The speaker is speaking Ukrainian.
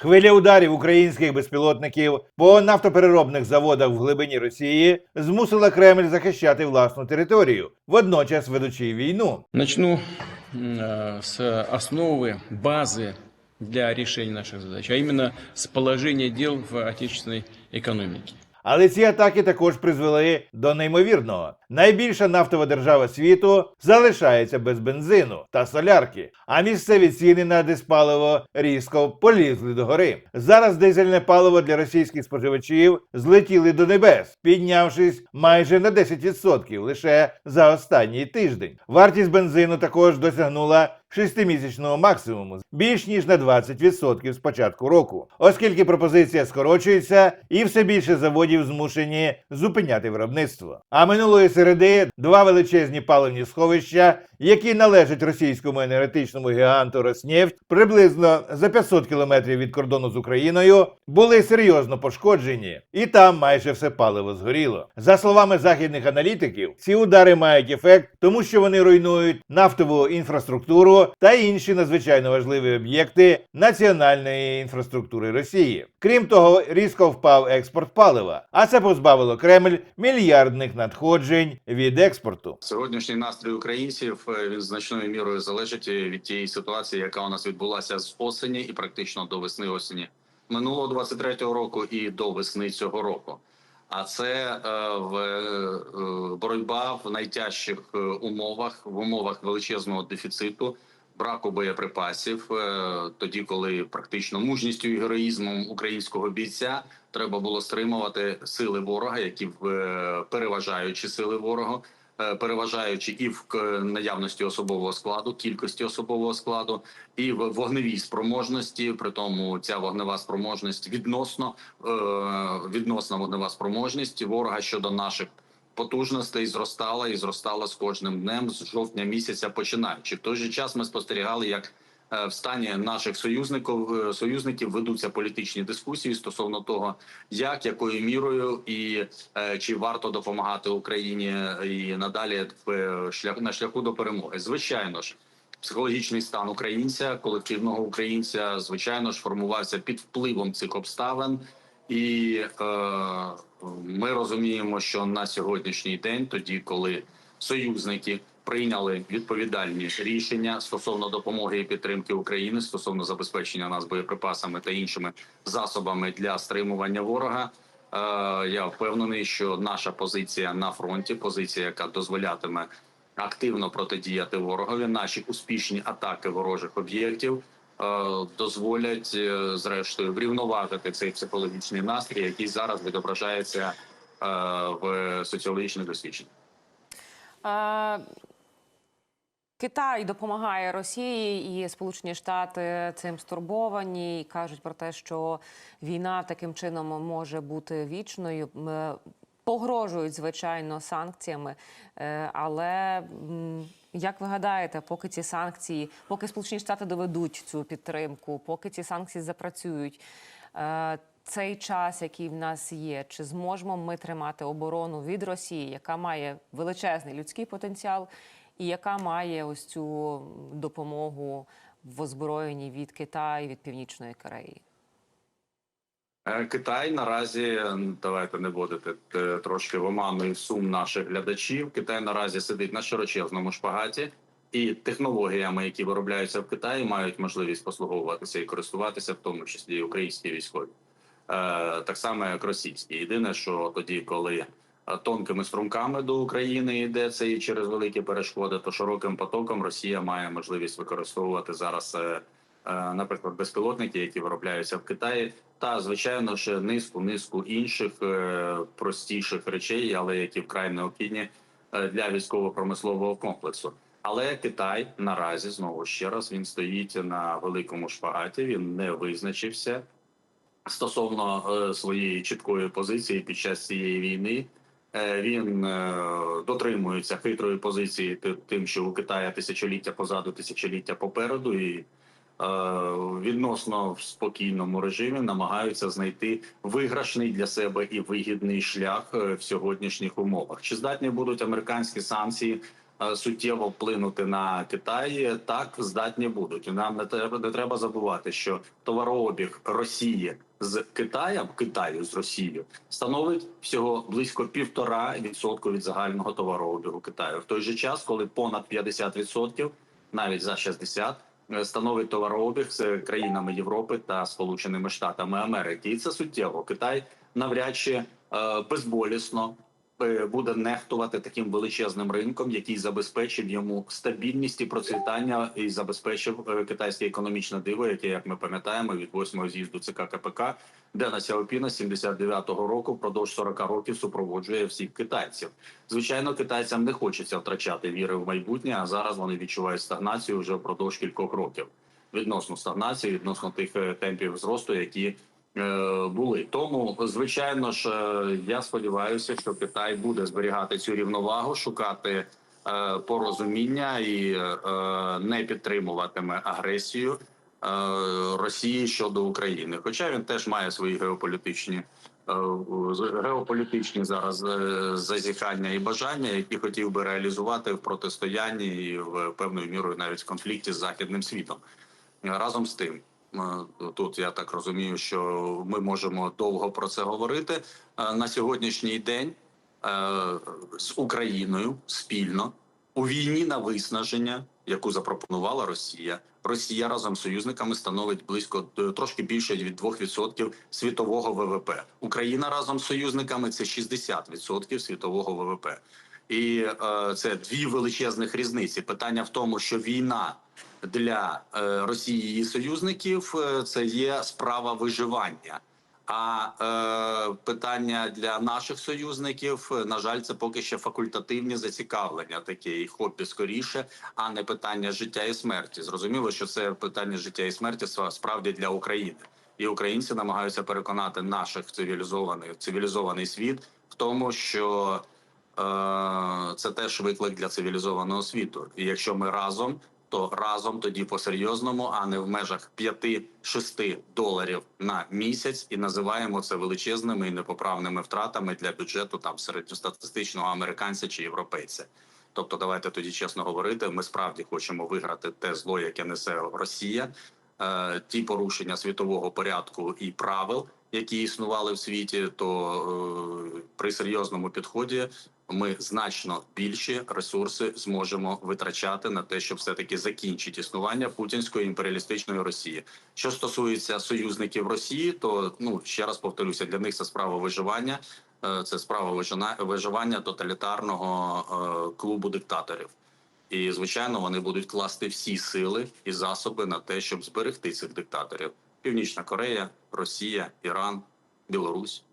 Хвиля ударів українських безпілотників по нафтопереробних заводах в глибині Росії змусила Кремль захищати власну територію, водночас ведучи війну. Начну м, э, с основы, базы для решения наших задач, а именно с положения дел в отечественной экономике. Але ці атаки також призвели до неймовірного. Найбільша нафтова держава світу залишається без бензину та солярки, а місцеві ціни на диспаливо різко полізли догори. Зараз дизельне паливо для російських споживачів злетіли до небес, піднявшись майже на 10% лише за останній тиждень. Вартість бензину також досягнула шестимісячного максимуму більш ніж на 20% з початку року, оскільки пропозиція скорочується і все більше заводів змушені зупиняти виробництво. А минулої середи два величезні паливні сховища, які належать російському енергетичному гіганту Роснефть, приблизно за 500 кілометрів від кордону з Україною, були серйозно пошкоджені, і там майже все паливо згоріло. За словами західних аналітиків, ці удари мають ефект, тому що вони руйнують нафтову інфраструктуру та інші надзвичайно важливі об'єкти національної інфраструктури Росії. Крім того, різко впав експорт палива, а це позбавило Кремль мільярдних надходжень від експорту. Сьогоднішній настрій українців е, він значною мірою залежить від тієї ситуації, яка у нас відбулася з осені і практично до весни осені минулого 23-го року і до весни цього року. А це е, в е, боротьба в найтяжчих умовах, в умовах величезного дефіциту, браку боєприпасів. Е, тоді, коли практично мужністю і героїзмом українського бійця треба було стримувати сили ворога, які е, переважаючи сили ворога, е, переважаючи і в наявності особового складу, кількості особового складу, і в вогневій спроможності. При тому ця вогнева спроможність відносно відносна вогнева спроможність ворога щодо наших потужностей зростала і зростала з кожним днем з жовтня місяця починаючи. В той же час ми спостерігали, як е, в стані наших союзників е, союзників ведуться політичні дискусії стосовно того, як якою мірою і е, чи варто допомагати Україні і надалі в шлях на шляху до перемоги. Звичайно ж. Психологічний стан українця, колективного українця, звичайно ж, формувався під впливом цих обставин, і е, ми розуміємо, що на сьогоднішній день, тоді коли союзники прийняли відповідальні рішення стосовно допомоги і підтримки України, стосовно забезпечення нас боєприпасами та іншими засобами для стримування ворога. Е, я впевнений, що наша позиція на фронті, позиція, яка дозволятиме активно протидіяти ворогові, наші успішні атаки ворожих об'єктів дозволять е, зрештою врівноважити цей психологічний настрій, який зараз відображається е, в соціологічних дослідженнях. Е, Китай допомагає Росії і Сполучені Штати цим стурбовані і кажуть про те, що війна таким чином може бути вічною. Погрожують звичайно санкціями, Е, але як ви гадаєте, поки ці санкції, поки Сполучені Штати доведуть цю підтримку, поки ці санкції запрацюють, е, цей час, який в нас є, чи зможемо ми тримати оборону від Росії, яка має величезний людський потенціал, і яка має ось цю допомогу в озброєнні від Китаю, від Північної Кореї? Е, Китай наразі давайте не вводити е, трошки в оману сум наших глядачів. Китай наразі сидить на широчезному шпагаті, і технологіями, які виробляються в Китаї, мають можливість послуговуватися і користуватися, в тому числі і українські військові, Е, так само як російські. Єдине, що тоді, коли тонкими струмками до України йде це і через великі перешкоди, то широким потоком Росія має можливість використовувати зараз. Е, Наприклад, безпілотники, які виробляються в Китаї, та звичайно ще низку низку інших е, простіших речей, але які вкрай необхідні е, для військово-промислового комплексу. Але Китай наразі знову ще раз він стоїть на великому шпагаті. Він не визначився стосовно своєї чіткої позиції під час цієї війни. Він дотримується хитрої позиції тим, що у Китая тисячоліття позаду, тисячоліття попереду, і відносно в спокійному режимі намагаються знайти виграшний для себе і вигідний шлях е, в сьогоднішніх умовах. Чи здатні будуть американські санкції е, суттєво вплинути на Китай, так здатні будуть. І Нам не треба не треба забувати, що товарообіг Росії з Китаєм, Китаю з Росією становить всього близько півтора відсотку від загального товарообігу Китаю. В той же час, коли понад 50%, навіть за 60%, е, становить товарообіг з країнами Європи та Сполученими Штатами Америки, і це суттєво. Китай навряд чи е, безболісно буде нехтувати таким величезним ринком, який забезпечив йому стабільність і процвітання, і забезпечив е, китайське економічне диво, яке, як ми пам'ятаємо, від восьмого з'їзду ЦК КПК, Дена Сяопіна з 79-го року впродовж 40 років супроводжує всіх китайців. Звичайно, китайцям не хочеться втрачати віри в майбутнє, а зараз вони відчувають стагнацію вже впродовж кількох років. Відносно стагнації, відносно тих е, темпів зросту, які е, були. Тому, звичайно ж, е, я сподіваюся, що Китай буде зберігати цю рівновагу, шукати е, порозуміння і е, не підтримуватиме агресію е, Росії щодо України. Хоча він теж має свої геополітичні. е, Геополітичні зараз е, зазіхання і бажання, які хотів би реалізувати в протистоянні і в певною мірою навіть в конфлікті з західним світом. Разом з тим, е, тут я так розумію, що ми можемо довго про це говорити. Е, На сьогоднішній день е, з Україною спільно у війні на виснаження, яку запропонувала Росія. Росія разом з союзниками становить близько е, трошки більше від 2% світового ВВП. Україна разом з союзниками це 60% світового ВВП. І е, це дві величезних різниці. Питання в тому, що війна для е, Росії і союзників е, це є справа виживання. А е, питання для наших союзників, е, на жаль, це поки ще факультативні зацікавлення, таке і хобі скоріше, а не питання життя і смерті. Зрозуміло, що це питання життя і смерті справді для України, і українці намагаються переконати наших цивілізованих цивілізований світ в тому, що це теж виклик для цивілізованого світу. І якщо ми разом, то разом тоді по-серйозному, а не в межах 5-6 доларів на місяць, і називаємо це величезними і непоправними втратами для бюджету там середньостатистичного американця чи європейця. Тобто, давайте тоді чесно говорити. Ми справді хочемо виграти те зло, яке несе Росія, е, ті порушення світового порядку і правил, які існували в світі, то е, при серйозному підході ми значно більші ресурси зможемо витрачати на те, щоб все таки закінчити існування путінської імперіалістичної Росії. Що стосується союзників Росії, то ну ще раз повторюся, для них це справа виживання, е, це справа виживання тоталітарного е, клубу диктаторів. І звичайно, вони будуть класти всі сили і засоби на те, щоб зберегти цих диктаторів: Північна Корея, Росія, Іран, Білорусь.